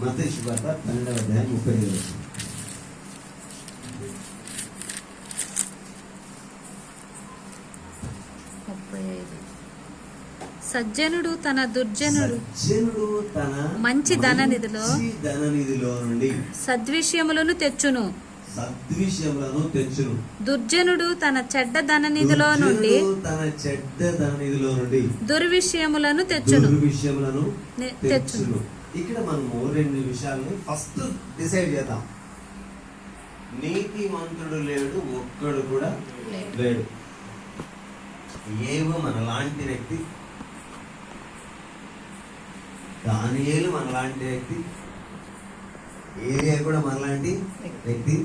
మత శుభార్త పన్నెండవ అధ్యాయం ముప్పై ఐదు. సజ్జనుడు తన దుర్జనుడు సజ్జనుడు తన మంచి ధననిధిలో ధననిధిలో నుండి సద్విషయములను తెచ్చును. సద్విషయములను తెచ్చును. దుర్జనుడు తన చెడ్డ ధననిధిలో నుండి తన చెడ్డ ధననిధిలో నుండి దుర్విషయములను తెచ్చును. దుర్విషయములను తెచ్చును. ఇక్కడ మనము రెండు విషయాల్ని ఫస్ట్ డిసైడ్ చేద్దాం. నీతిమంతుడు లేడు ఒక్కడు కూడా లేడు. ఏవో మన లాంటి వ్యక్తి దానియేలు మన లాంటి వ్యక్తి ఏరియా కూడా మనలాంటి వ్యక్తి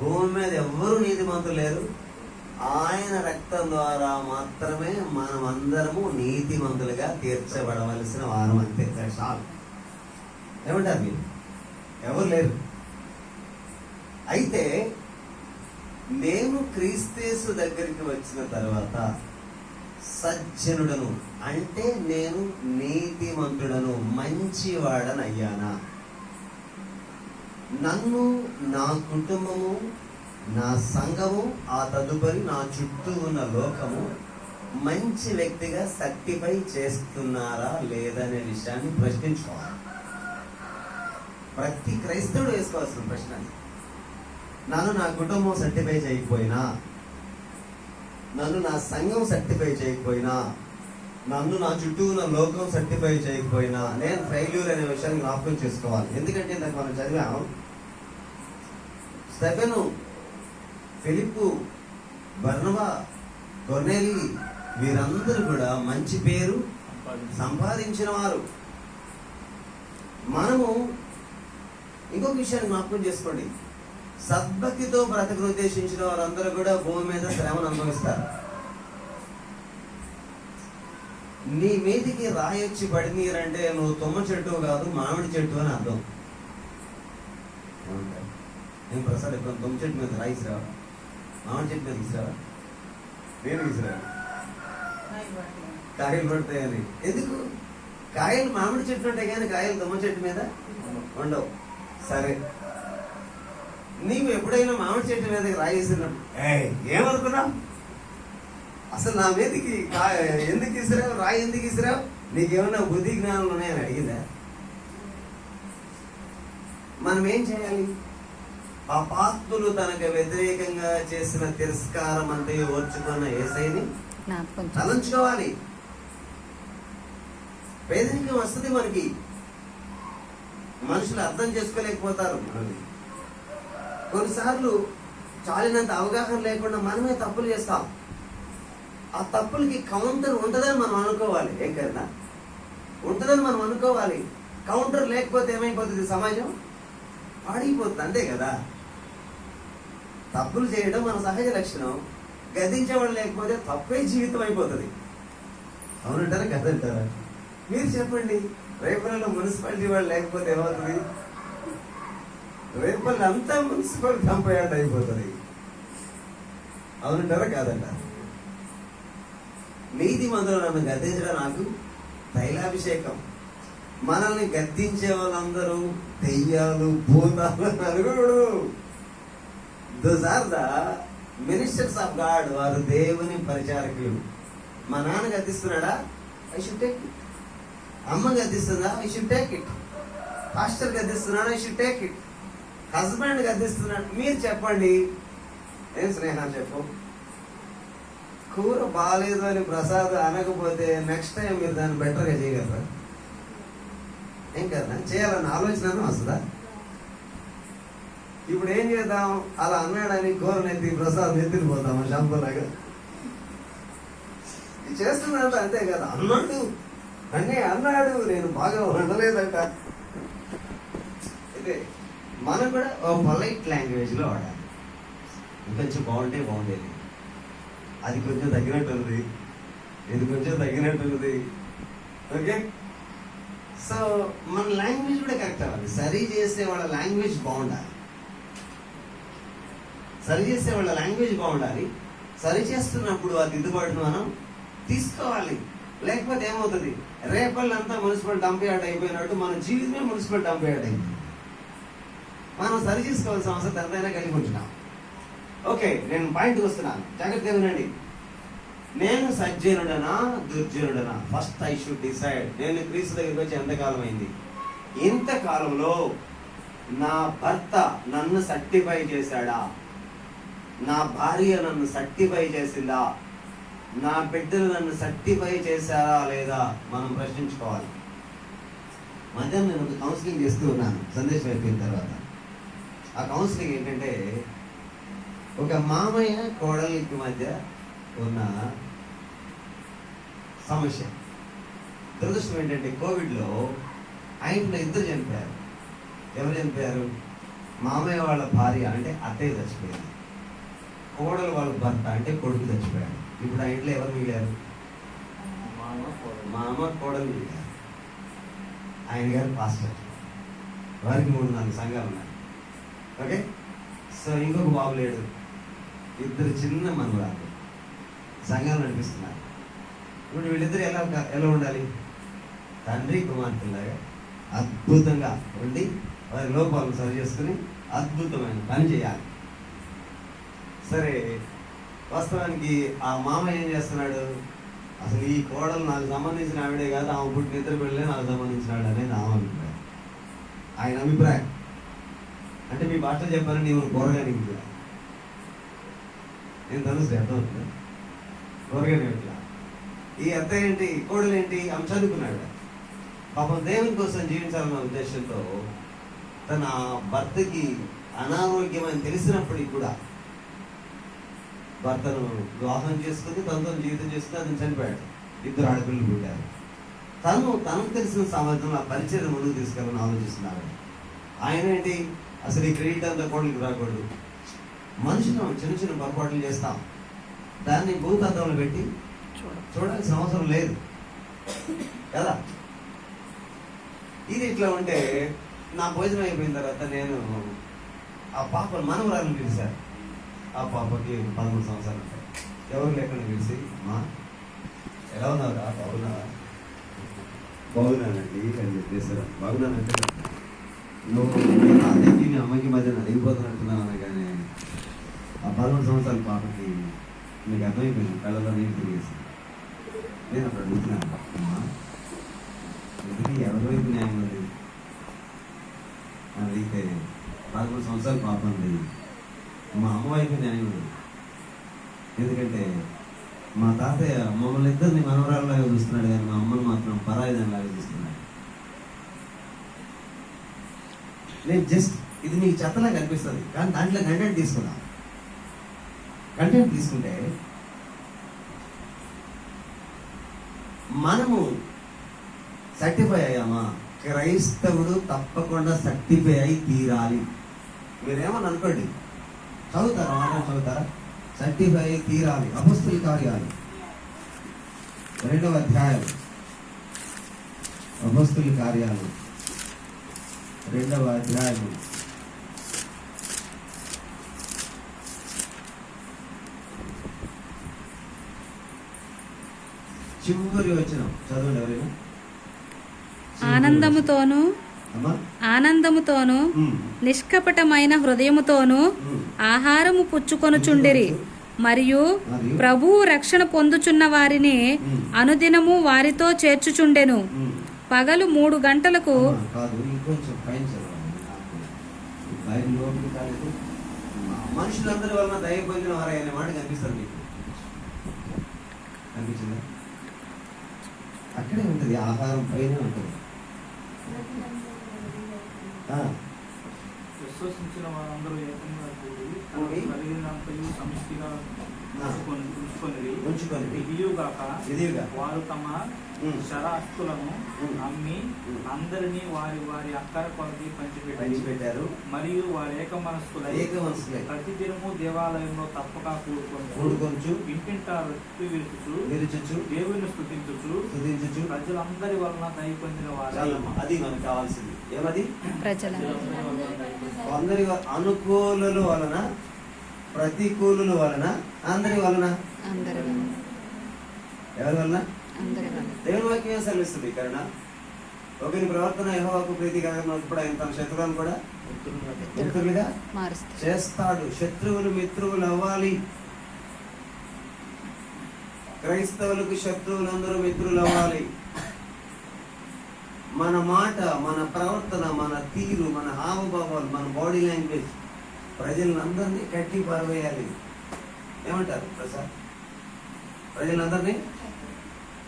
భూమి మీద ఎవ్వరూ నీతిమంతులు లేరు. ఆయన రక్తం ద్వారా మాత్రమే మనం అందరము నీతిమంతులుగా తీర్చబడవలసిన వారం అంతే చాలు ఏమంటారు మీరు? ఎవరు లేరు. అయితే నేను క్రీస్తేసు దగ్గరికి వచ్చిన తర్వాత సజ్జనుడను అంటే నేను నీతిమంతుడను మంచివాడని అయ్యానా నన్ను నా కుటుంబము నా సంఘము ఆ తదుపరి నా చుట్టూ ఉన్న లోకము మంచి వ్యక్తిగా సర్టిఫై చేస్తున్నారా లేదనే విషయాన్ని ప్రశ్నించుకోవాలి. ప్రతి క్రైస్తవుడు వేసుకోవాల్సిన ప్రశ్న నన్ను నా కుటుంబం సర్టిఫై చేయకపోయినా నన్ను నా సంఘం సర్టిఫై చేయకపోయినా నన్ను నా చుట్టూ ఉన్న లోకం సర్టిఫై చేయకపోయినా నేను ఫెయిల్యూర్ అనే విషయాన్ని జ్ఞాపకం చేసుకోవాలి. ఎందుకంటే ఇందాక మనం చదివాం స్టెఫెను ఫిలిప్పు బర్నవా కొర్నేలి వీరందరూ కూడా మంచి పేరు సంపాదించిన వారు. మనము ఇంకొక విషయాన్ని జ్ఞాపకం చేసుకోండి. సద్భక్తితో బ్రతకను ఉద్దేశించిన వారందరూ కూడా భూమి మీద శ్రమను అనుభవిస్తారు. నీ మీదికి రాయొచ్చి పడినీరంటే నువ్వు తుమ్మ చెట్టు కాదు మామిడి చెట్టు అని అర్థం. నేను ప్రసాద్ ఎప్పుడు తుమ్మ చెట్టు మీద రాయిసిరావా మామిడి చెట్టు మీద తీసుకురావా నేను తీసుకురావా కాయలు పడతాయని. ఎందుకు? కాయలు మామిడి చెట్టు ఉంటాయి కానీ కాయలు తుమ్మ చెట్టు మీద ఉండవు. సరే. నీవు ఎప్పుడైనా మామిడి చెట్టు మీదకి రాయేసినప్పుడు ఏయ్, ఏమనుకున్నావు? అసలు నా మీదకి ఎందుకు ఇసిరావు రాయి ఎందుకు ఇసిరావు నీకేమన్నా బుద్ధి జ్ఞానం ఉన్నాయని అడిగిందా? మనం ఏం చేయాలి? ఆ పాత్రులు తనకు వ్యతిరేకంగా చేసిన తిరస్కారం అంతే ఓర్చుకున్న ఏసైని. తలంచుకోవాలి. పేదరికం వస్తుంది మనకి. మనుషులు అర్థం చేసుకోలేకపోతారు. కొన్నిసార్లు చాలినంత అవగాహన లేకుండా మనమే తప్పులు చేస్తాం. ఆ తప్పులకి కౌంటర్ ఉంటుందని మనం అనుకోవాలి ఏం కదా ఉంటుందని మనం అనుకోవాలి. కౌంటర్ లేకపోతే ఏమైపోతుంది సమాజం? పాడైపోతుంది అంతే కదా? తప్పులు చేయడం మన సహజ లక్షణం. గదించేవాడు లేకపోతే తప్పే జీవితం అయిపోతుంది. అవునంటారా కదంటారా మీరు చెప్పండి. రేపల్లి మున్సిపాలిటీ వాళ్ళు లేకపోతే ఏమవుతుంది? రేపల్లి అంతా మున్సిపల్ కంపయాట్ అయిపోతుంది. అవునంటారా కాదంట? నీతి మందులు నన్ను గద్దించడం నాకు తైలాభిషేకం. మనల్ని గద్దించే వాళ్ళందరూ దెయ్యాలు భూతాలు నలుగురు those are the ministers of God వారు దేవుని పరిచారకులు. మా నాన్న గద్దిస్తున్నాడా? ఐ షుడ్ టేక్ అమ్మ గద్దిస్తుందా I should take it pastor గద్దిస్తున్నాడా I should take it husband గద్దిస్తున్నాడు మీరు చెప్పండి. ఏం స్నేహం చెప్పు? కూర బాగాలేదు అని ప్రసాద్ అనకపోతే నెక్స్ట్ టైం మీరు దాన్ని బెటర్గా చేయగలరా? ఏం కదా చేయాలన్న ఆలోచన వస్తుందా? ఇప్పుడు ఏం చేద్దాం? అలా అన్నాడని కూర ప్రసాద్ నెత్తిని పోతామా షాంపూలాగా. ఇది అంతే కదా అన్నాడు. అన్నీ అన్నాడు నేను బాగా వండలేదంట అయితే మనం కూడా పొలైట్ లాంగ్వేజ్లో వాడాలి ఇంకొంచెం బాగుంటే బాగుండేది. అది కొంచెం తగ్గినట్టు ఉంది ఇది కొంచెం తగ్గినట్టు ఉంది ఓకే? సో మన లాంగ్వేజ్ కూడా కరెక్ట్ అవ్వాలి. సరి చేసే వాళ్ళ లాంగ్వేజ్ బాగుండాలి. సరి చేసే వాళ్ళ లాంగ్వేజ్ బాగుండాలి. సరి చేస్తున్నప్పుడు ఆ దిద్దుబాటును మనం తీసుకోవాలి. లేకపోతే ఏమవుతుంది? రేపల్లంతా మున్సిపల్ డంప్ యార్డ్ అయిపోయినట్టు మన జీవితమే మున్సిపల్ డంప్ యార్డ్ అయింది. మనం సరి చేసుకోవాల్సిన అవసరం ఎంతైనా కలిగి ఉంటున్నాం. ఓకే నేను పాయింట్కి వస్తున్నాను. జాగ్రత్తగా వినండి. నేను సజ్జనుడనా దుర్జనుడనా? ఫస్ట్ ఐ షుడ్ డిసైడ్ నేను క్రీస్తు దగ్గరికి వచ్చి ఎంతకాలం అయింది? ఇంతకాలంలో నా భర్త నన్ను సర్టిఫై చేశాడా? నా భార్య నన్ను సర్టిఫై చేసిందా? నా బిడ్డలు నన్ను సర్టిఫై చేశారా లేదా మనం ప్రశ్నించుకోవాలి. మధ్యాహ్నం నేను ఒక కౌన్సిలింగ్ చేస్తూ ఉన్నాను సందేశం అయిపోయిన తర్వాత. ఆ కౌన్సిలింగ్ ఏంటంటే ఒక మామయ్య కోడలికి మధ్య ఉన్న సమస్య. దురదృష్టం ఏంటంటే కోవిడ్లో ఆయనలో ఇద్దరు చనిపోయారు. ఎవరు చనిపోయారు? మామయ్య వాళ్ళ భార్య అంటే అత్తయ్య చచ్చిపోయింది కోడలు వాళ్ళ భర్త అంటే కొడుకు చచ్చిపోయాడు. ఇప్పుడు ఆ ఇంట్లో ఎవరు మిగిలారు? అమ్మ కోడలు మిగిలారు. ఆయన గారు పాస్టర్. వారికి మూడు నాలుగు సంఘాలు ఉన్నాయి. ఓకే? సో ఇంకొక బాబు లేడు. ఇద్దరు చిన్న మనవరాలు సంఘాలు నడిపిస్తున్నారు. ఇప్పుడు వీళ్ళిద్దరు ఎలా ఎలా ఉండాలి? తండ్రి కుమార్తెలాగా అద్భుతంగా ఉండి వారి లోపాలను సరి చేసుకుని అద్భుతమైన పని చేయాలి. సరే వాస్తవానికి ఆ మామ ఏం చేస్తున్నాడు? అసలు ఈ కోడలు నాకు సంబంధించిన ఆవిడే కాదు ఆమె పుట్టిన ఇద్దరు పిల్లలే నాకు సంబంధించిన ఆవిడ అనేది ఆమె అభిప్రాయం. ఆయన అభిప్రాయం. అంటే మీ భాషలో చెప్పాలని నేను కూరగాయలు నేను తెలుసు అర్థం కూరగాయలు ఇట్లా ఈ అత్త ఏంటి కోడలు ఏంటి? ఆమె చదువుకున్నాడు. పాపం దేవుని కోసం జీవించాలన్న ఉద్దేశంతో తన భర్తకి అనారోగ్యం అని తెలిసినప్పటికీ కూడా భర్తను వివాహం చేసుకుని తనతో జీవితం చేసుకుని అతను చనిపోయాడు. ఇద్దరు ఆడపిల్లలు పుట్టారు. తను తనకు తెలిసిన సామర్థ్యం ఆ పరిచయం ముందుకు తీసుకెళ్ళని ఆలోచిస్తున్నాడు ఆయన ఏంటి? అసలు ఈ క్రెడిట్ అంతా కోడలికి రాకూడదు. మనుషులు చిన్న చిన్న పొరపాట్లు చేస్తాం. దాన్ని భూతత్వంలో పెట్టి చూడాల్సిన అవసరం లేదు. కదా ఇది ఇట్లా ఉంటే నా భోజనం అయిపోయిన తర్వాత నేను ఆ పాప మనవరాలను పిలిచాను. ఆ పాపకి పదమూడు సంవత్సరాలు ఉంటాయి. ఎవరు లేకుండా పిలిచి మా ఎలా ఉన్నారా బాగున్నావా? బాగున్నానండి అని చెప్పేసారు బాగున్నానంటే నువ్వు మీ తాతయ్యకి మీ అమ్మకి మధ్య నలిగిపోతున్నట్టున్నావు అనగానే ఆ పదమూడు సంవత్సరాల పాపకి మీకు అర్థమైపోయింది కళ్ళలో నేను తిరిగేసి. నేను అప్పుడు అడుగుతున్నాను అమ్మా ఇంటికి ఎవరి వైపు న్యాయం ఉంది? అని అడిగితే పదమూడు సంవత్సరాల పాప ఉంది మా అమ్మ వైపు ఎందుకంటే మా తాతయ్య మమ్మల్ని ఇద్దరిని మనవరాళ్ళలాగా చూస్తున్నాడు కానీ మా అమ్మను మాత్రం పరాయిదానిలాగా చూస్తున్నాడు. నేను జస్ట్ ఇది మీకు చెత్తలా కనిపిస్తుంది. కానీ దాంట్లో కంటెంట్ తీసుకున్నా కంటెంట్ తీసుకుంటే మనము సర్టిఫై అయ్యామా? క్రైస్తవుడు తప్పకుండా సర్టిఫై అయి తీరాలి. మీరేమని అనుకోండి. చదువుతారా? మాట చదువుతారా? సర్టిఫై తీరాలి అపస్తుల కార్యాలు రెండవ అధ్యాయం. అపస్తుల కార్యాలు రెండవ అధ్యాయం. చివరి వచ్చిన చదవండి ఎవరైనా. ఆనందముతోనూ ఆనందముతోను నిష్కపటమైన హృదయముతోను. ఆహారము పుచ్చుకొనుచుండిరి మరియు ప్రభువు రక్షణ పొందుచున్న వారిని అనుదినము వారితో చేర్చుచుండెను. పగలు మూడు గంటలకు మనుషులందరి వలన దయ పొందిన వారు అనే మాట కనిపిస్తారు మీకు. కనిపించిందా? అక్కడే ఉంటుంది ఆహారం పైన ఉంటుంది. విశ్వసించిన వారందరూ ఏకంగా కూడి కలిగినంతయు సమిష్టిగా ఉంచుకొని ఇదియుగాక వారు తమ. శరాస్తులను. అమ్మి. అందరినీ వారి వారి అక్కర కొలది పంచిపెట్టి పంచిపెట్టారు. మరియు వారి ఏక మనస్కులై ఏక మనసులే ప్రతిదినము దేవాలయంలో తప్పక కూడుకొని కూడుకొంచు ఇంటింటా రొట్టె విరుచుచు నిరుచుచు దేవుని స్థుతించుచు స్తుతించుచు. ప్రజలందరి వలన దయ పొందిన వారై అది మనకు కావాల్సింది. ఏమది? ప్రజల అందరి వ- అనుకూలుల వలన ప్రతికూలుల వలన అందరి వలన? ఎవరి వలన? దేవుని వాక్యం ఏం సెలవిస్తుంది కరుణ. ఒకరి ప్రవర్తన యెహోవాకు ప్రీతికరంగా ఉన్నప్పుడు ఆయన తన శత్రువులను కూడా మిత్రులుగా చేస్తాడు. శత్రువులు మిత్రువులు అవ్వాలి. క్రైస్తవులకు శత్రువులందరూ మిత్రులు అవ్వాలి. మన మాట మన ప్రవర్తన మన తీరు మన హావభావాలు మన బాడీ లాంగ్వేజ్ ప్రజలందరినీ కట్టి పారవేయాలి. ఏమంటారు ప్రసాద్? ప్రజలందరినీ?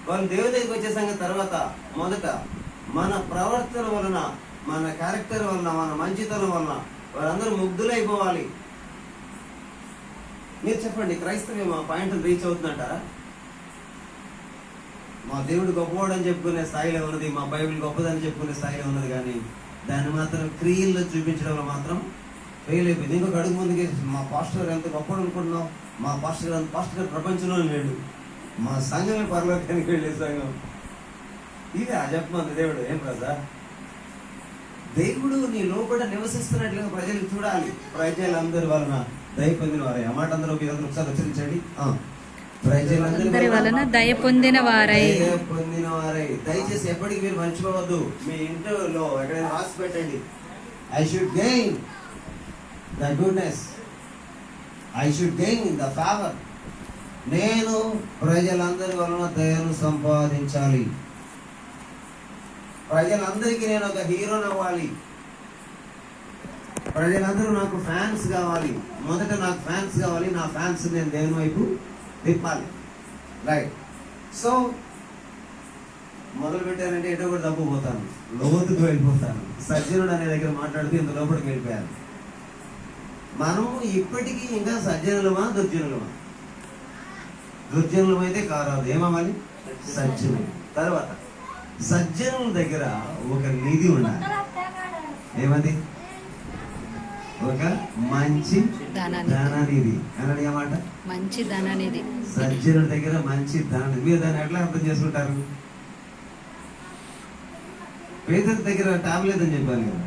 వాళ్ళు దేవుడి దగ్గరికి వచ్చే సంగతి తర్వాత మొదట మన ప్రవర్తన వలన మన క్యారెక్టర్ వలన మన మంచితనం వలన వాళ్ళందరూ ముగ్ధులైపోవాలి. మీరు చెప్పండి క్రైస్తవ్యం మా పాయింట్ రీచ్ అవుతుందంటారా? మా దేవుడు గొప్పవాడు అని చెప్పుకునే స్థాయిలో ఉన్నది మా బైబిల్ గొప్పదని చెప్పుకునే స్థాయిలో ఉన్నది కానీ దాన్ని మాత్రం క్రియల్లో చూపించడంలో మాత్రం ఫెయిల్ అయిపోయింది ఇంకొక అడుగు ముందుకి మా పాస్టర్ ఎంత గొప్పవాడు అనుకుంటున్నావు మా పాస్టర్ గారు పాస్టర్ ప్రపంచంలో లేడు. మా సంఘమే పరలోకానికి వెళ్ళే సంఘం. ఇది ఆ చెప్పమంది దేవుడు ఏం ప్రసాద్ దేవుడు నీ లోపల నివసిస్తున్నట్లుగా ప్రజలు చూడాలి. ప్రజలందరి వలన దయ పొందిన వారే. ఆ మాట అందరూ ఒకసారి ఉచ్చరించండి. అందరి వలన దయ పొందిన వారై. దయ పొందిన వారై. దయచేసి ఎప్పటికీ మీరు మర్చిపోవద్దు. మీ ఇంట్లో ఎక్కడైనా రాసి పెట్టండి. I should gain the goodness I should gain the favour నేను ప్రజలందరి వలన దయను సంపాదించాలి. ప్రజలందరికీ నేను ఒక హీరోని అవ్వాలి ప్రజలందరూ నాకు ఫ్యాన్స్ కావాలి. మొదట నాకు ఫ్యాన్స్ కావాలి. నా ఫ్యాన్స్ నేను దేవుని వైపు తిప్పాలి. రైట్ సో మొదలు పెట్టారంటే ఎటో కూడా పోతాను. లోతుకు వెళ్ళిపోతాను. సజ్జనుడు అనే దగ్గర మాట్లాడుతూ ఇంత లోపలికి వెళ్ళిపోయాను. మనము ఇప్పటికీ ఇంకా సజ్జనులమా దుర్జనులమా? దుర్జనులమైతే కారాదు ఏమవ్వాలి? సజ్జనులు. తర్వాత సజ్జనుల దగ్గర ఒక నిధి ఉండాలి. ఏమది? ఒక మంచి ధననిధి. అనని ఏమాట మంచి ధనానిది సజ్జనుడి దగ్గర మంచి ధనం మీరు దాన్ని ఎట్లా అర్థం చేసుకుంటారు? పేదల దగ్గర ట్యాబ్ లేదని చెప్పాను కదా.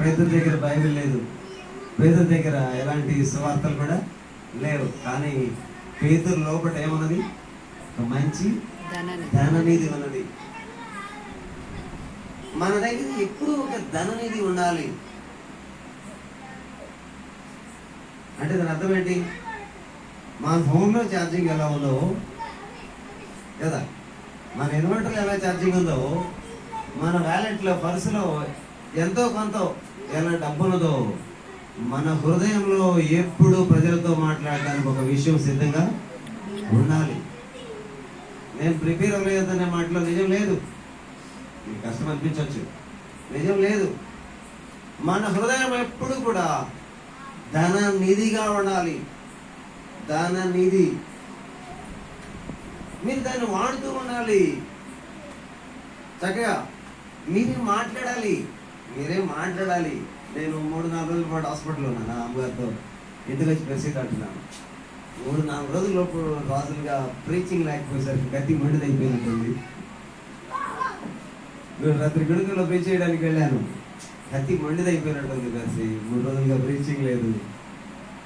పేదల దగ్గర బైబిల్ లేదు. పేదల దగ్గర ఎలాంటి సువార్తలు కూడా లేవు. కానీ పేదల లోపల ఏమన్నది? ఒక మంచి ధననిధి ఉన్నది. మన దగ్గర ఎప్పుడు ఒక ధననిధి ఉండాలి. అంటే దాని అర్థం ఏంటి? మన ఫోన్లో ఛార్జింగ్ ఎలా ఉందో కదా? మన ఇన్వర్టర్ ఎలా ఛార్జింగ్ ఉందో మన వ్యాలెట్లో పర్సులో ఎంతో కొంత ఎలా డబ్బు ఉన్నదో మన హృదయంలో ఎప్పుడు ప్రజలతో మాట్లాడడానికి ఒక విషయం సిద్ధంగా ఉండాలి. నేను ప్రిపేర్ అవ్వలేదనే మాటలో నిజం లేదు. మీకు కష్టం అనిపించవచ్చు. నిజం లేదు. మన హృదయం ఎప్పుడు కూడా ధన నిధిగా ఉండాలి. ధన నిధి. మీరు దాన్ని వాడుతూ ఉండాలి. చక్కగా మీరు మాట్లాడాలి. మీరే మాట్లాడాలి? నేను మూడు నాలుగు రోజుల పాటు హాస్పిటల్లో ఉన్నాను నా అమ్మగారితో. ఇంటికి వచ్చి పరిస్థితి అంటున్నాను? మూడు నాలుగు రోజుల లోపు రోజులుగా ప్రీచింగ్ లేకపోయేసరికి గట్టి మండిదైపోయినట్టుంది. నేను రాత్రి గడుగులో ప్రీచ్ చేయడానికి వెళ్ళాను. కత్తి మండిదైపోయినట్టుంది కలిసి మూడు రోజులుగా ప్రీచింగ్ లేదు.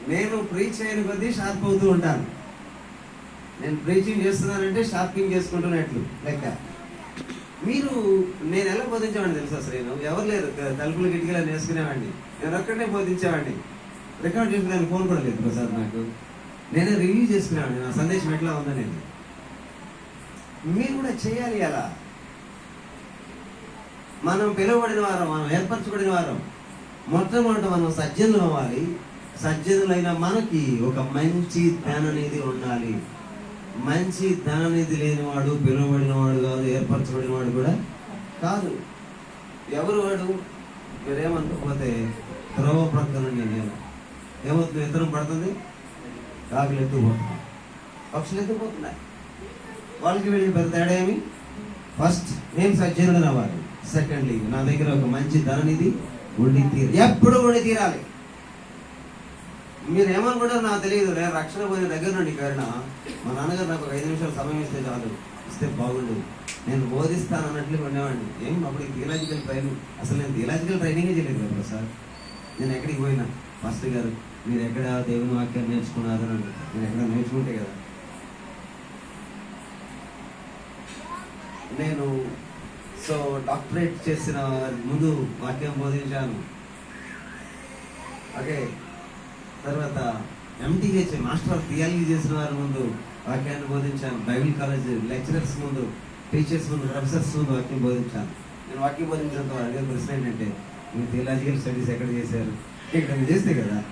నేను ప్రీచ్ చేయని కొద్దీ షార్ప్ అవుతూ ఉంటాను. నేను ప్రీచింగ్ చేస్తున్నానంటే షార్పింగ్ చేసుకుంటున్నట్లు లెక్క. మీరు నేను ఎలా బోధించేవాడిని తెలుసా అసలు నేను ఎవరు లేరు. తలుపులు కిటికీలు నేర్చుకునేవాడిని. నేను ఒక్కడే బోధించేవాడిని. రికార్డ్ చేసుకునే ఫోన్ కూడా లేదు ప్రసాద్ నాకు. నేనే రివ్యూ చేసుకునేవాడిని. నా సందేశం ఎట్లా ఉందనేది మీరు కూడా చేయాలి అలా. మనం పిలువబడిన వారం మనం ఏర్పరచబడిన వారం మొట్టమొదట మనం సజ్జనులు అవ్వాలి సజ్జనులైన మనకి ఒక మంచి ధ్యానం అనేది ఉండాలి. మంచి ధననిధి లేనివాడు పిలువబడిన వాడు కాదు ఏర్పరచబడిన వాడు కూడా కాదు. ఎవరు వాడు? మీరేమనుకోకపోతే త్రోవ ప్రక్కన నేను. ఏమవుతుంది? ఇతరం పడుతుంది? కాకులు ఎత్తుకుపోతున్నాయి. పక్షులు ఎత్తుకుపోతున్నాయి. వాళ్ళకి వెళ్ళిన పెద్ద తేడా ఏమి? ఫస్ట్ నేను సజ్జనుడు అవ్వాలి సెకండ్లీ నా దగ్గర ఒక మంచి ధననిధి ఉండి తీరు ఎప్పుడు ఉండి తీరాలి? మీరు నాకు తెలియదు. నేను రక్షణ పోయిన దగ్గర నుండి కారణ మా నాన్నగారు నాకు ఒక ఐదు నిమిషాలు సమయం ఇస్తే చాలు. ఇస్తే బాగుండేది. నేను బోధిస్తాను అన్నట్లు ఉండేవాడిని ఏం అప్పుడు థియలాజికల్ ట్రైనింగ్ అసలు నేను థియలాజికల్ ట్రైనింగే చేయలేదు కదా సార్. నేను ఎక్కడికి పోయినా? ఫస్ట్ గారు మీరు ఎక్కడ దేవుని వాక్యం నేర్చుకున్నారు అని నేను ఎక్కడ నేర్చుకుంటే కదా? నేను సో డాక్టరేట్ చేసిన ముందు వాక్యం బోధించాను. ఓకే. తర్వాత ఎంటీహెచ్ మాస్టర్ ఆఫ్ థియాలజీ చేసిన వారి ముందు వాక్యాన్ని బోధించాను. బైబిల్ కాలేజ్ లెక్చరర్స్ ముందు టీచర్స్ ముందు ప్రొఫెసర్స్ ముందు వాక్యం బోధించాను. నేను వాక్యం బోధించినంత అడిగే ప్రశ్న ఏంటంటే మీరు థియాలజికల్ స్టడీస్ ఎక్కడ చేశారు? ఇక్కడ చేస్తే కదా.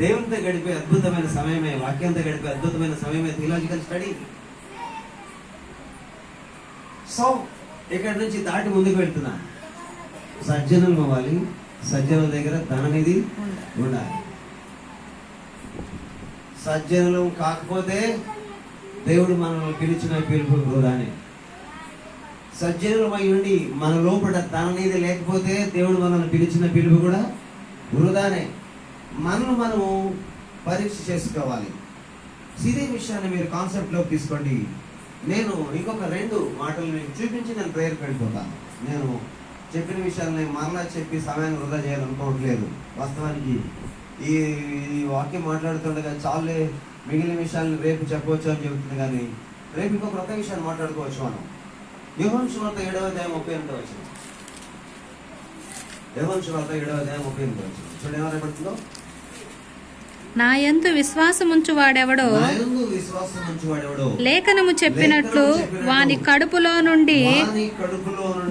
దేవునితో గడిపే అద్భుతమైన సమయమే వాక్యంతో గడిపే అద్భుతమైన సమయమే థియలాజికల్ స్టడీ సో ఇక్కడ నుంచి దాటి ముందుకు వెళ్తున్నా. సజ్జనులు అవ్వాలి సజ్జనుల దగ్గర ధననిధి ఉండాలి. సజ్జనులు కాకపోతే దేవుడు మనల్ని పిలిచిన పిలుపు వృధానే సజ్జనులమై ఉండి మన లోపల ధననిధి లేకపోతే దేవుడు మనల్ని పిలిచిన పిలుపు కూడా వృధానే. మనను మనము పరీక్ష చేసుకోవాలి. ఇదే విషయాన్ని మీరు కాన్సెప్ట్లో తీసుకోండి. నేను ఇంకొక రెండు మాటలు మీకు చూపించి నేను ప్రేయర్కి వెళ్ళిపోతాను. నేను చెప్పిన విషయాలని మరలా చెప్పి సమయాన్ని వృధా చేయాలనుకోవట్లేదు వాస్తవానికి ఈ ఈ వాక్యం మాట్లాడుతుండగా చాలే మిగిలిన విషయాలను రేపు చెప్పవచ్చు అని చెబుతుంది కానీ రేపు ఇంకో క్రొత్త విషయాన్ని మాట్లాడుకోవచ్చు మనం. యోహన్ శుభార్త ఏడవ అధ్యాయం ముప్పై ఎనిమిది వచ్చింది యోహన్ శుభార్త ఏడవ అధ్యాయం ముప్పై ఎనిమిది వచ్చింది చూడండి ఏమైనా పడుతుందో నా యందు విశ్వాసముంచు వాడెవడో? నాయందు విశ్వాసం ఉంచి వాడెవడో? లేఖనము చెప్పినట్లు వాని కడుపులో నుండి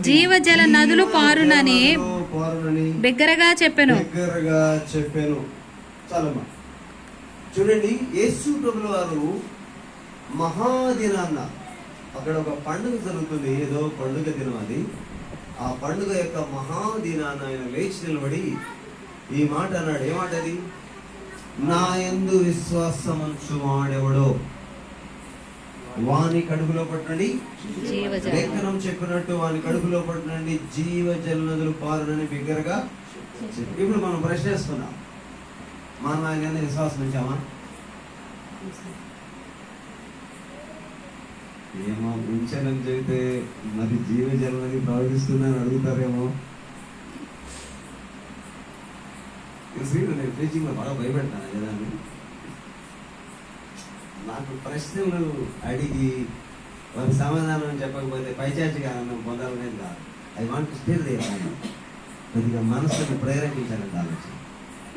జీవజల నదులు పారునని బిగ్గరగా చెప్పెను. చెప్పాను. చూడండి యేసు ప్రభుల వారు మహాదినాన్న అక్కడ ఒక పండుగ జరుగుతుంది. ఏదో పండుగ దినం అది. ఆ పండుగ యొక్క మహాదినాన్న ఆయన లేచి నిలబడి ఈ మాట అన్నాడు. ఏమాట అది? నా యందు విశ్వాసమంచు వాడెవడో వాని కడుపులో పట్టండి. లేఖనం చెప్పినట్టు వాని కడుపులో పట్టినండి జీవ జలనదులు పారునని బిగ్గరగా. ఇప్పుడు మనం ప్రశ్నిస్తున్నాం మనం ఆయన విశ్వాసం ఉంచామా? ఏమో ఉంచానని చెబితే మరి జీవ జలనది ప్రవహిస్తుందని అడుగుతారేమో. శ్రీను నేను టీచింగ్లో బాగా భయపెడతాను జనాన్ని నాకు ప్రశ్నలు అడిగి వారి సమాధానం చెప్పకపోతే పైచాచిగా ఆనందం పొందాలనేది కాదు. I want to still they కొద్దిగా మనసుని ప్రేరేపించాలని ఆలోచన.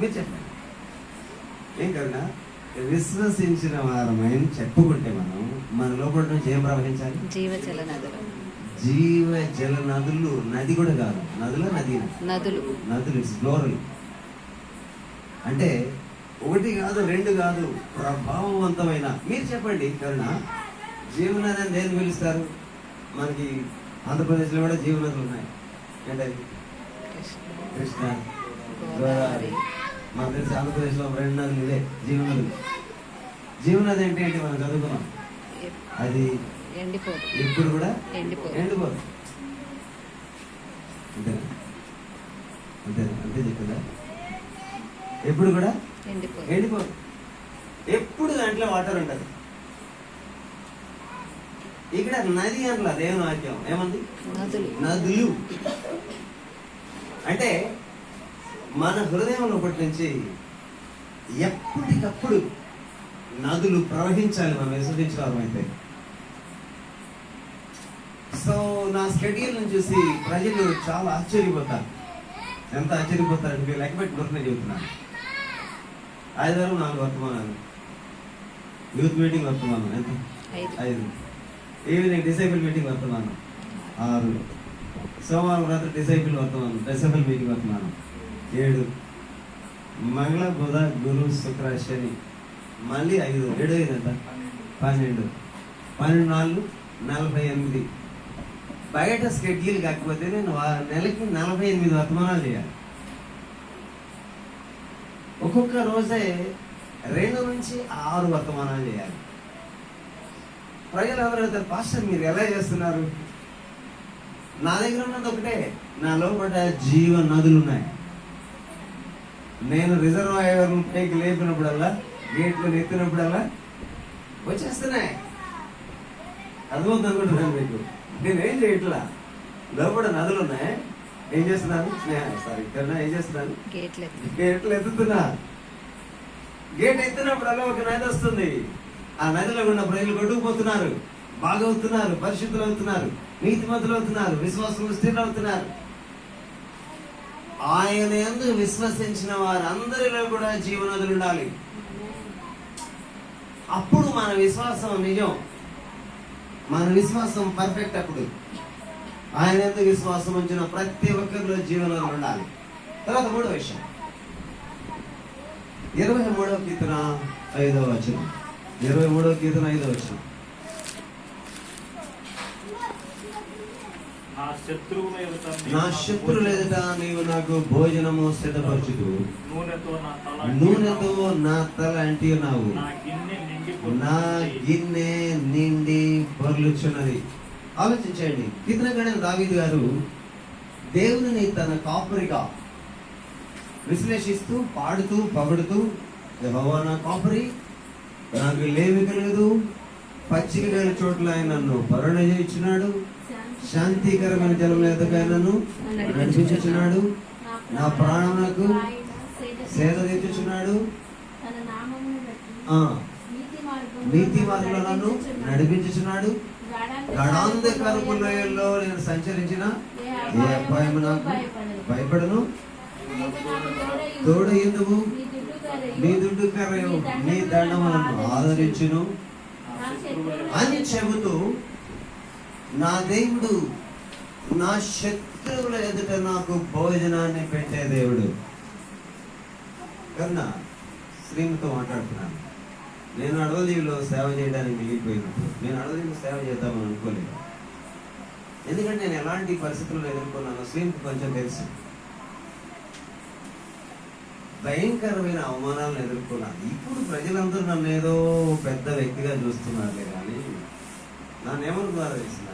మీరు చెప్పండి. ఏం కన్నా విశ్వసించిన వారమైన చెప్పుకుంటే మనం మన లోపల నుంచి ఏం ప్రవహించాలి? జీవజల నదులు. జీవ జల నదులు నది కూడా కాదు. నదుల నది నదులు. నదులు ఇట్స్ ఫ్లోరల్ అంటే ఒకటి కాదు రెండు కాదు ప్రభావవంతమైన. మీరు చెప్పండి కరుణ. జీవనది అని దేని పిలుస్తారు? మనకి ఆంధ్రప్రదేశ్లో కూడా జీవనదులు ఉన్నాయి. ఏంటది? కృష్ణ. గోదావరి. మనకు తెలిసి ఆంధ్రప్రదేశ్లో రెండు నదులు ఇదే జీవనదులు జీవనది అంటే ఏంటి? మనం చదువుకున్నాం. అది ఎప్పుడు కూడా ఎండిపోదు. ఎండిపోదు. అంతేనా? అంతేనా? అంతే చెప్పిందా? ఎప్పుడు కూడా? ఎండిపోదు. ఎప్పుడు దాంట్లో వాటర్ ఉంటుంది? ఇక్కడ నది అనలా దేవుని వాక్యం. ఏమంది? నదులు. అంటే మన హృదయంలో ఒకటి నుంచి ఎప్పటికప్పుడు నదులు ప్రవహించాలి మనం అయితే సో నా స్కెడ్యూల్ చూసి ప్రజలు చాలా ఆశ్చర్యపోతారు. ఎంత ఆశ్చర్యపోతారు మీరు లెక్క పెట్టి గుర్తునే చెబుతున్నాను. ఆదివారం నాలుగు వర్తమానాలు యూత్ మీటింగ్ వర్తమానం ఎంత? ఐదు. ఈవినింగ్ డిసైబుల్ మీటింగ్ వర్తమానం ఆరు. సోమవారం రాత్రి డిసైబుల్ వర్తమానం డిసైబుల్ మీటింగ్ వర్తమానం ఏడు. మంగళ బుధ గురు శుక్ర శని. మళ్ళీ ఐదు. ఏడు ఐదు ఎంత? పన్నెండు. పన్నెండు నాలుగు నలభై ఎనిమిది. బయట స్కెడ్యూల్ కాకపోతే నేను నెలకి నలభై ఎనిమిది వర్తమానాలు చేయాలి ఒక్కొక్క రోజే రెండు నుంచి ఆరు వర్తమానాలు చేయాలి. ప్రజలు ఎవరైతే పాస్టర్ మీరు ఎలా చేస్తున్నారు? నా దగ్గర ఉన్నది ఒకటే నా లోపల జీవ నదులు ఉన్నాయి. నేను రిజర్వాయర్ పైకి లేపినప్పుడల్లా గేట్లు ఎత్తినప్పుడల్లా వచ్చేస్తున్నాయి. అర్థమవుతుంది అనుకుంటున్నాను మీకు. నేనేం చేయట్లా? లోపల నదులు ఉన్నాయి. ఏం చేస్తున్నాను స్నేహ సారీ ఇక్కడ ఏం చేస్తున్నాను గేట్లు ఎత్తి. గేట్లు ఎత్తుతున్నా. గేట్ ఎత్తినప్పుడల్లా ఒక నది వస్తుంది. ఆ నదిలో ఉన్న ప్రజలు కొట్టుకుపోతున్నారు బాగా అవుతున్నారు పరిశుద్ధులు అవుతున్నారు నీతిమంతులు అవుతున్నారు విశ్వాసంలో స్థిరులు అవుతున్నారు. ఆయన ఎందు విశ్వసించిన వారందరిలో కూడా జీవనదులు ఉండాలి. అప్పుడు మన విశ్వాసం నిజం. మన విశ్వాసం పర్ఫెక్ట్ అప్పుడు. ఆయన ఎందు విశ్వాసం ఉంచిన ప్రతి ఒక్కరిలో జీవనదులు ఉండాలి. తర్వాత మూడో విషయం. ఇరవై మూడవ కీర్తన ఐదవ వచనం. ఇరవై మూడవ కీర్తన ఐదవ వచనం. నా శత్రువుల ఎదుట నీవు నాకు భోజనము సిద్ధపరచుదు నూనెతో నా తల అంటి ఉన్నావు నా గిన్నె నిండి పొర్లుచున్నది. ఆలోచించండి. కీర్తనగణ దావీదు గారు దేవుని తన కాపరిగా విశ్లేషిస్తూ పాడుతూ పగడుతూ యెహోవా నా కాపరి నాకు లేమి కలగదు. పచ్చిక లేని చోట్ల ఆయన నన్ను భరణ చేయించున్నాడు శాంతికరమైన జలం ఎదుగా నన్ను నడిపించుచున్నాడు. నా ప్రాణమునకు సేద తెచ్చుచున్నాడు. ఆ, నీతి మార్గంలో నన్ను నడిపించుచున్నాడు. గడాంధకరపు లోయల్లో నేను సంచరించిన ఏ అపాయము నాకు? భయపడను. తోడ ఎందుకు నీ దుడ్డు కర్రయు నీ దండములను ఆదరించును. అని చెబుతూ నా దేవుడు నా శత్రువుల ఎదుట నాకు భోజనాన్ని పెట్టే దేవుడు. కన్నా శ్రీముతో మాట్లాడుతున్నాను. నేను అడవదీవిలో సేవ చేయడానికి మిగిలిపోయినప్పుడు నేను అడవదీవిలో సేవ చేద్దామని అనుకోలేదు. ఎందుకంటే నేను ఎలాంటి పరిస్థితుల్లో ఎదుర్కొన్నానో శ్రీమకు కొంచెం తెలుసు. భయంకరమైన అవమానాలను ఎదుర్కొన్నాను. ఇప్పుడు ప్రజలందరూ నన్ను ఏదో పెద్ద వ్యక్తిగా చూస్తున్నారులే కానీ నన్ను ఏమనుకున్నారు తెలిసిన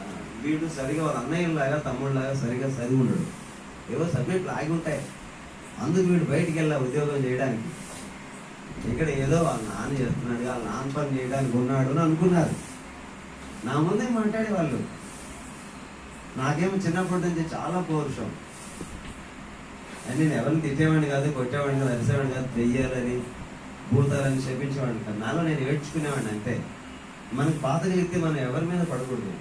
వీడు సరిగా వాళ్ళ అన్నయ్యలాగా తమ్ముళ్ళలాగా సరిగా చదివి ఉండడు. ఏవో సబ్జెక్టులు ఆగి ఉంటాయి. అందుకు వీడు బయటికి వెళ్ళా ఉద్యోగం చేయడానికి. ఇక్కడ ఏదో వాళ్ళ నాన్న చేస్తున్నాడు వాళ్ళ నాన్న పని చేయడానికి ఉన్నాడు అని అనుకున్నారు. నా ముందే మాట్లాడే వాళ్ళు. నాకేమో చిన్నప్పటి నుంచి చాలా పౌరుషం. అని నేను ఎవరిని తిట్టేవాడిని కాదు కొట్టేవాడిని కాదు అరిసేవాడిని కాదు దెయ్యాలని భూతాలని శపించేవాడిని కాదు. నాలో నేను ఏడ్చుకునేవాడిని అంతే. మనకు పాత వ్యక్తి మనం ఎవరి మీద పడకూడదు.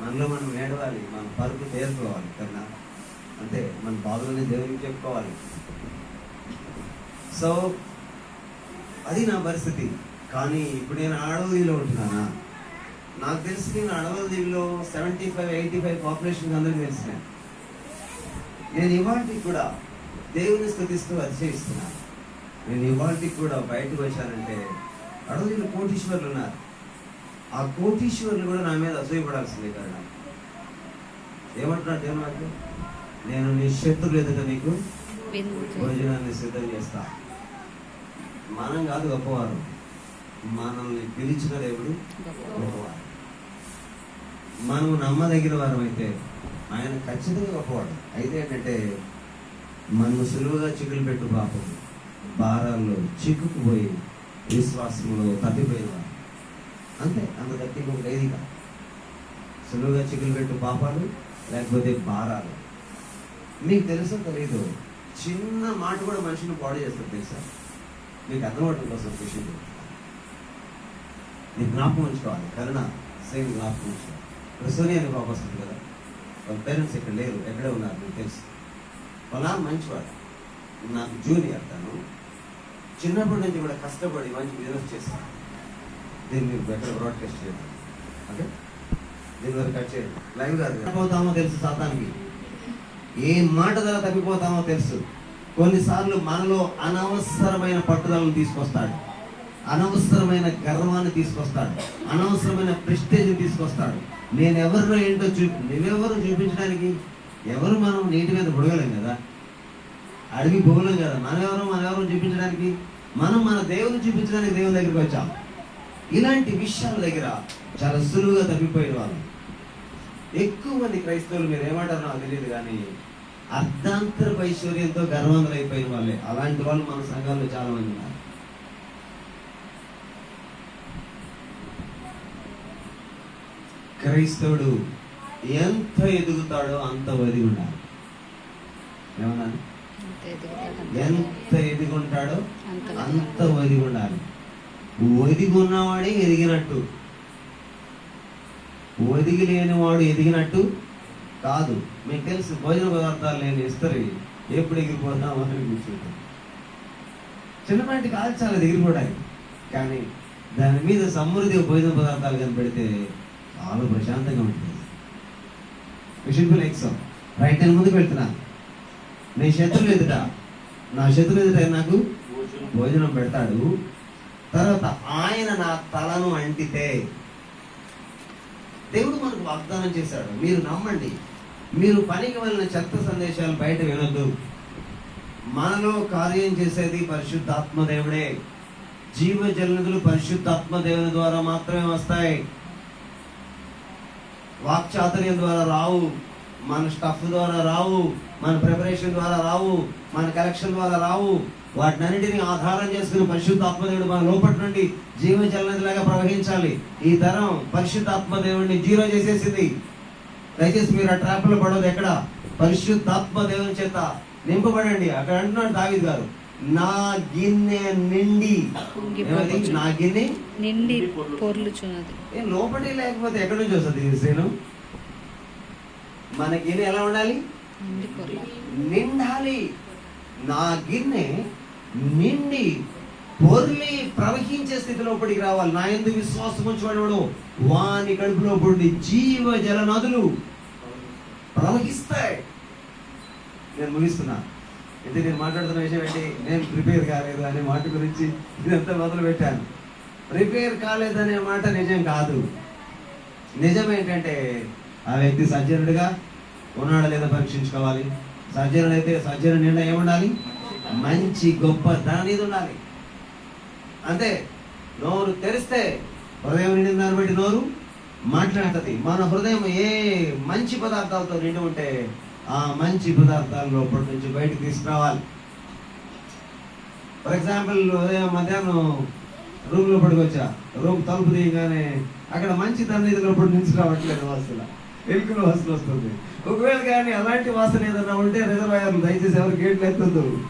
మనలో మనం ఏడవాలి మన పరుపు తేరుకోవాలి కన్నా? అంతే. మన బాధలని దేవునికి చెప్పుకోవాలి. సో అది నా పరిస్థితి. కానీ ఇప్పుడు నేను అడవులో ఉంటున్నానా? నాకు తెలిసి నేను అడవుల seventy five eighty five population అందరికీ తెలిసిన. నేను ఇవాళకి కూడా దేవుని స్థుతిస్తూ అతిశయిస్తున్నాను నేను ఇవాళకి కూడా బయటకు వచ్చానంటే అడవులు కోటీశ్వర్లు ఉన్నారు. ఆ కోటీశ్వర్లు కూడా నా మీద అసూయపడాల్సిందే కారణం. ఏమంటున్నా దేవుని వాక్యం? నేను నీ శత్రులు ఎదుట నీకు భోజనాన్ని సిద్ధం చేస్తా. మనం కాదు గొప్పవారు. మనల్ని పిలిచిన దేవుడు గొప్పవారు. మనం నమ్మదగిన వారం అయితే ఆయన ఖచ్చితంగా గొప్పవాడు. అయితే ఏంటంటే మనం సులువుగా చిక్కులు పెట్టు పాపం భారాల్లో చిక్కుకుపోయి విశ్వాసంలో తప్పిపోయిన వారు అంతే అంత గట్టిగా ఒక కాదు. సులువుగా చిక్కులు పెట్టు పాపాలు లేకపోతే భారాలు. మీకు తెలుసో తెలీదు చిన్న మాట కూడా మనిషిని పాడు చేస్తారు తెలుసా? మీకు అర్థమవటం కోసం ఒక విషయం నీకు జ్ఞాపకం ఉంచుకోవాలి. కరుణ సేమ్ జ్ఞాపకం ఉంచుకోవాలి. ఇప్పుడు సోనియా అని బాబు వస్తుంది కదా. వాళ్ళ పేరెంట్స్ ఇక్కడ లేరు ఎక్కడే ఉన్నారు మీకు తెలుసు. వాళ్ళ మంచివాడు. నాకు జూనియర్ తను. చిన్నప్పటి నుంచి కూడా కష్టపడి మంచి బిజినెస్ చేస్తాను దీన్ని మీరు ఎక్కడ బ్రాడ్కాస్ట్ చేయాలి ఓకే? దీని వరకు కట్ చేయండి లైవ్ కాదు తప్పిపోతామో తెలుసు సాతానికి. ఏ మాట ద్వారా తప్పిపోతామో తెలుసు. కొన్నిసార్లు మనలో అనవసరమైన పట్టుదలను తీసుకొస్తాడు. అనవసరమైన గర్వాన్ని తీసుకొస్తాడు. అనవసరమైన ప్రెస్టేజ్ని తీసుకొస్తాడు. నేను ఎవరినో ఏంటో చూపి నువ్వెవరు చూపించడానికి? ఎవరు మనం నీటి మీద పొడగలేం కదా? అడిగి పోగలేం కదా. మనం ఎవరు చూపించడానికి? మనం మన దేవుని చూపించడానికి దేవుని దగ్గరికి వచ్చాం. ఇలాంటి విషయాల దగ్గర చాలా సులువుగా తప్పిపోయిన వాళ్ళు. ఎక్కువ మంది క్రైస్తవులు మీరు ఏమంటారో నాకు తెలియదు కానీ అర్ధాంతర ఐశ్వర్యంతో గర్వంతులైపోయిన వాళ్ళే. అలాంటి వాళ్ళు మన సంఘాల్లో చాలా మంది ఉన్నారు. క్రైస్తవుడు ఎంత ఎదుగుతాడో అంత వది ఉండాలి. ఏమన్నా? ఎంత ఎదుగుంటాడో అంత ఒదిగి ఉండాలి. ఒదిగి ఉన్నవాడే ఎదిగినట్టు. ఒదిగి లేని వాడు ఎదిగినట్టు. కాదు. మీకు తెలుసు భోజన పదార్థాలు నేను ఇస్తారు ఎప్పుడు ఎగిరిపోదాం అని కూర్చుంటాం చిన్నపాటి కాదు చాలా ఎగిరిపోవడానికి కానీ దాని మీద సమృద్ధి భోజన పదార్థాలు కనిపెడితే చాలా ప్రశాంతంగా ఉంటుంది. సింపుల్ ఎక్సామ్ రైట్ నేను ముందుకు వెళ్తున్నా. నీ శత్రువు ఎదుట నా శత్రువు ఎదుట నాకు? భోజనం పెడతాడు. తర్వాత ఆయన నా తలను అంటితే దేవుడు మనకు వాగ్దానం చేశాడు. మీరు నమ్మండి. మీరు పనికి వెళ్ళిన చెత్త సందేశాలు బయట వినొద్దు. మనలో కార్యం చేసేది పరిశుద్ధాత్మ దేవుడే. జీవ జలనదులు పరిశుద్ధాత్మ దేవుని ద్వారా మాత్రమే వస్తాయి. వాక్చాతుర్యం ద్వారా రావు. మన స్టఫ్ ద్వారా రావు. మన ప్రిపరేషన్ ద్వారా రావు. మన కలెక్షన్ ద్వారా రావు. వాటినన్నిటిని ఆధారం చేసుకుని పరిశుద్ధాత్మదేవుడు మన లోపటి నుండి జీవ జలనదిలాగా ప్రవహించాలి. ఈ తరం పరిశుద్ధాత్మదేవుడిని జీరో చేసేసింది. దయచేసి మీరు ఆ ట్రాప్లో పడవద్దు. ఎక్కడ? పరిశుద్ధాత్మ దేవుని చేత నింపబడండి. అక్కడ అంటున్నాడు దావిద్ గారు. నా గిన్నె నిండి? నా గిన్నె నిండి పొర్లుచున్నది. లోపలి లేకపోతే ఎక్కడి నుంచి వస్తుంది ఈ శ్రేణు మన గిన్నె ఎలా ఉండాలి? నిండి పొర్లు. నిండాలి. నా గిన్నె నిండి పొర్లి ప్రవహించే స్థితిలో పడికి రావాలి. నా ఎందుకు విశ్వాసం ఉంచబడవాడు వాని కడుపులో పుండి జీవ జల నదులు ప్రవహిస్తాయి. నేను ముగిస్తున్నా. అయితే నేను మాట్లాడుతున్న విషయం ఏంటి? నేను ప్రిపేర్ కాలేదు అనే మాట గురించి ఇదంతా మొదలు పెట్టాను ప్రిపేర్ కాలేదనే మాట నిజం కాదు. నిజం ఏంటంటే ఆ వ్యక్తి సజ్జనుడిగా ఉన్నాడా లేదా పరీక్షించుకోవాలి. సజ్జనుడు అయితే సజ్జను నిండా ఏముండాలి? మంచి గొప్ప దాని ఉండాలి. అంతే నోరు తెరిస్తే హృదయం నిండిన దాన్ని బట్టి నోరు మాట్లాడుతుంది. మన హృదయం ఏ మంచి పదార్థాలతో నిండి ఉంటే ఆ మంచి పదార్థాలు లోపటి నుంచి బయటకు తీసుకురావాలి. ఫర్ ఎగ్జాంపుల్ ఉదయం మధ్యాహ్నం రూమ్ లోపలికి వచ్చా. రూమ్ తలుపు తీయగానే అక్కడ మంచి తన్నిధి లోపల నుంచి రావట్లేదు వాసన. ఎలుకల వాసన వస్తుంది. ఒకవేళ కానీ అలాంటి వాసన ఏదైనా ఉంటే రిజర్వాయర్లు దయచేసి ఎవరు గేట్లు ఎత్తద్దు.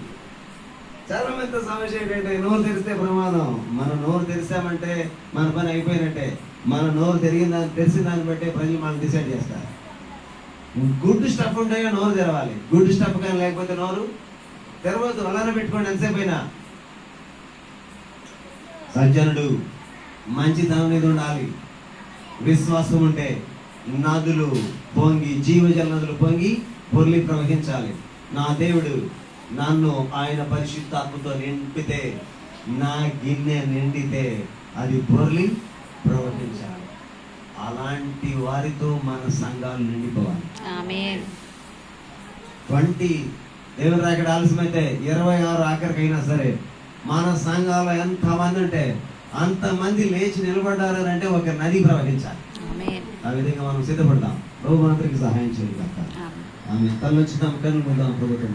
చాలా పెద్ద సమస్య ఏంటంటే నోరు తెరిస్తే ప్రమాదం. మన నోరు తెరిస్తామంటే మన పని అయిపోయినట్టే. మన నోరు తెరిగిన దాన్ని తెరిచిన దాన్ని బట్టే ప్రజలు మనం డిసైడ్ చేస్తారు. గుడ్ స్టఫ్ ఉంటాయో నోరు తెరవాలి. గుడ్ స్టఫ్ కానీ లేకపోతే నోరు తెరవద్దు. అలానే పెట్టుకోండి ఎంతసేపు అయినా. సజ్జనుడు మంచితనం మీద ఉండాలి. విశ్వాసం ఉంటే నదులు పొంగి జీవజల నదులు పొంగి పొర్లి ప్రవహించాలి. నా దేవుడు నన్ను ఆయన పరిశుద్ధాత్మతో నింపితే నా గిన్నె నిండితే అది పొర్లి ప్రవహించాలి అలాంటి వారితో మన సంఘాలు నిండిపోవాలి. ట్వంటీ దేవుని రాకడ ఆలస్యమైతే ఇరవై ఆరు ఆఖరికైనా సరే మన సంఘాల్లో ఎంత మంది ఉంటే అంతమంది లేచి నిలబడ్డారు అంటే ఒక నది ప్రవహించాలి. ఆ విధంగా మనం సిద్ధపడదాం. ప్రభు మంత్రికి సహాయం చేయాలి ఆమె తల్లి వచ్చి తమ కన్ను ముందు ప్రభుత్వం